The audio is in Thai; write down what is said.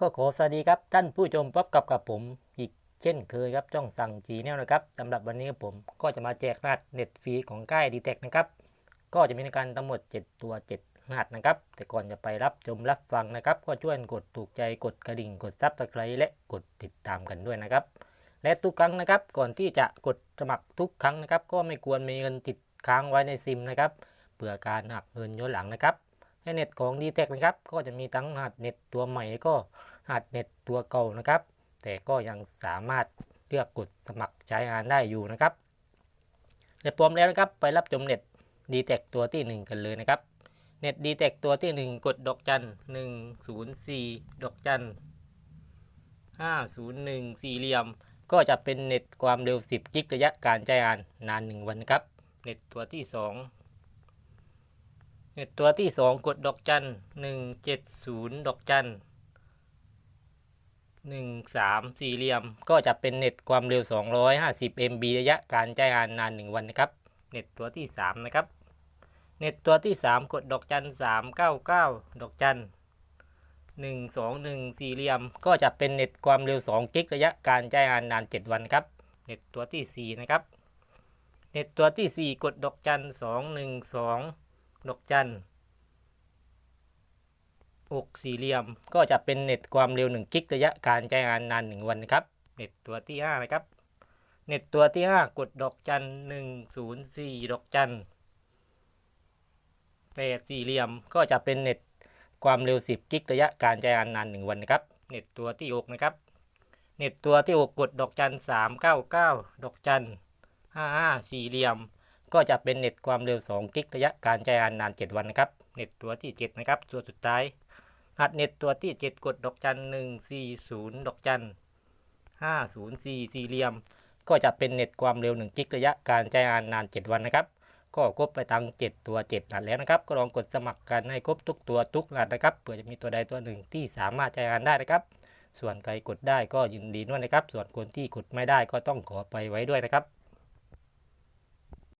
ก็ขอสวัสดีครับท่านผู้ชมพบกับกับผมอีกเช่นเคยครับช่องสั่งจีแนลนะครับสำหรับวันนี้ผมก็จะมาแจกรหัสเน็ตฟรีของค่ายดีเทคนะครับ ก็จะมีในการทั้งหมด 7 ตัว 7 รหัสนะครับ แต่ก่อนจะไปรับชมรับฟังนะครับ ก็ช่วยกดถูกใจกดกระดิ่งกดซับสไครต์และกดติดตามกันด้วยนะครับ และทุกครั้งนะครับก่อนที่จะกดสมัครทุกครั้งนะครับ ก็ไม่ควรมีเงินติดค้างไว้ในซิมนะครับเพื่อการหักเงินย้อนหลังนะครับ เน็ตของ d t แทนะครับ ก็จะมีทั้งหัสเน็ตตัวใหม่ก็หัสเน็ตตัวเก่านะครับ แต่ก็ยังสามารถเลือกกดสมัครใช้งานได้อยู่นะครับและพร้อมแล้วนะครับไปรับชมเน็ต d t แทตัวที่ 1 กันเลยนะครับเน็ต d t แทตัวที่ 1 กดดอกจัน104 ดอกจัน501 สี่เหลี่ยม ก็จะเป็นเน็ตความเร็ว 10 กิกระยะการใช้งานนาน 1 วันครับ เน็ตตัวที่ 2 เน็ตตัวที่2กดดอกจัน170ดศูนย์ดอกจัน13สี่เหลี่ยม ก็จะเป็นเน็ตความเร็ว 250 MB ระยะการใช้งานนาน 1 วันนะครับ เน็ตตัวที่ 3 นะครับ เน็ตตัวที่ 3 กดดอกจัน399 ดอกจัน121 สี่เหลี่ยม ก็จะเป็นเน็ตความเร็ว 2 กิกระยะการใช้งานนาน 7 วันครับ เน็ตตัวที่ 4 นะครับ เน็ตตัวที่ 4 กดดอกจัน212 ดอกจันอกสี่เหลี่ยมก็จะเป็นเน็ตความเร็ว1กิกระยะการใช้งานนาน 1 วันนะครับ เน็ตตัวที่ 5 นะครับ เน็ตตัวที่ 5 กดดอกจัน104 ดอกจันแปดสี่เหลี่ยมก็จะเป็นเน็ตความเร็ว 10 กิกระยะการใช้งานนาน 1 วันนะครับ เน็ตตัวที่ 6 นะครับ เน็ตตัวที่ 6 กดดอกจัน399 ดอกจัน55สี่เหลี่ยม ก็จะเป็นเน็ตความเร็ว 2 กิกระยะการใช้งานนาน 7 วันนะครับ เน็ตตัวที่ 7 นะครับ ตัวสุดท้ายรหัสเน็ตตัวที่ 7 กดดอกจัน140ดอกจัน504สี่เหลี่ยม ก็จะเป็นเน็ตความเร็ว 1 กิกระยะการใช้งานนาน 7 วันนะครับ ก็ครบไปทั้ง 7 ตัว7รหัสแล้วนะครับ ก็ลองกดสมัครกันให้ครบทุกตัวทุกรหัสนะครับ เผื่อจะมีตัวใดตัวหนึ่งที่สามารถใช้งานได้นะครับ ส่วนใครกดได้ก็ยินดีด้วยนะครับ ส่วนคนที่กดไม่ได้ก็ต้องขอไปไว้ด้วยนะครับ